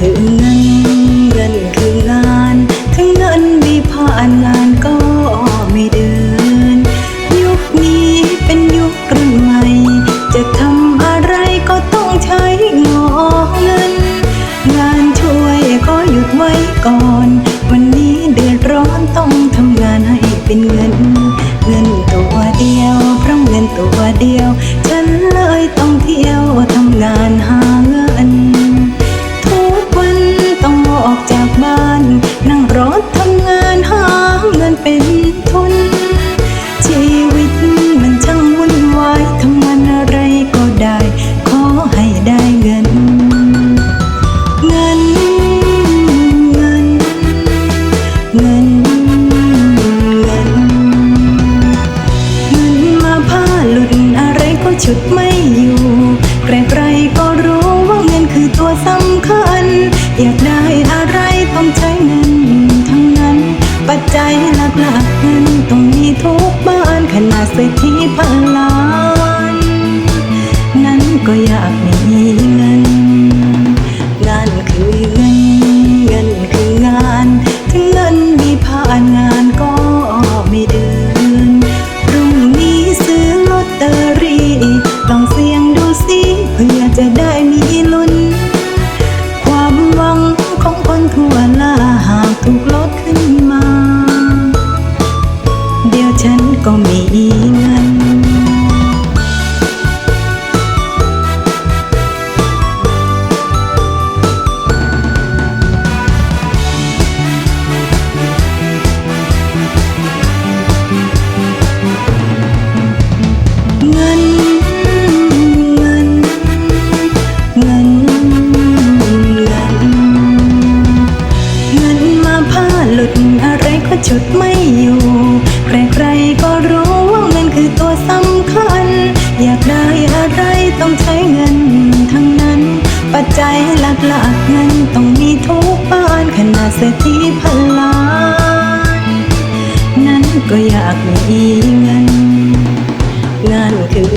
คือนั้น อะไรก็ฉุดไม่อยู่ใครๆก็รู้ว่าเงินคือตัวสำคัญ อยากได้อะไรต้องใช้เงินทั้งนั้น ปัจจัยหลักๆเงินต้องมีทุกบ้านขนาดเศรษฐีพันล้าน นั้นก็อยากมีเงิน ฉันก็มีเงิน เงิน เงิน เงิน เงิน เงินมาผ้าหลุดอะไรก็ฉุดไม่อยู่ ไรต้องใช้เงินทั้งนั้น ปัจจัยหลักๆเงินต้องมีทุกบ้านขนาดเศรษฐีพันล้าน นั้นก็อยากมีเงิน งานคือ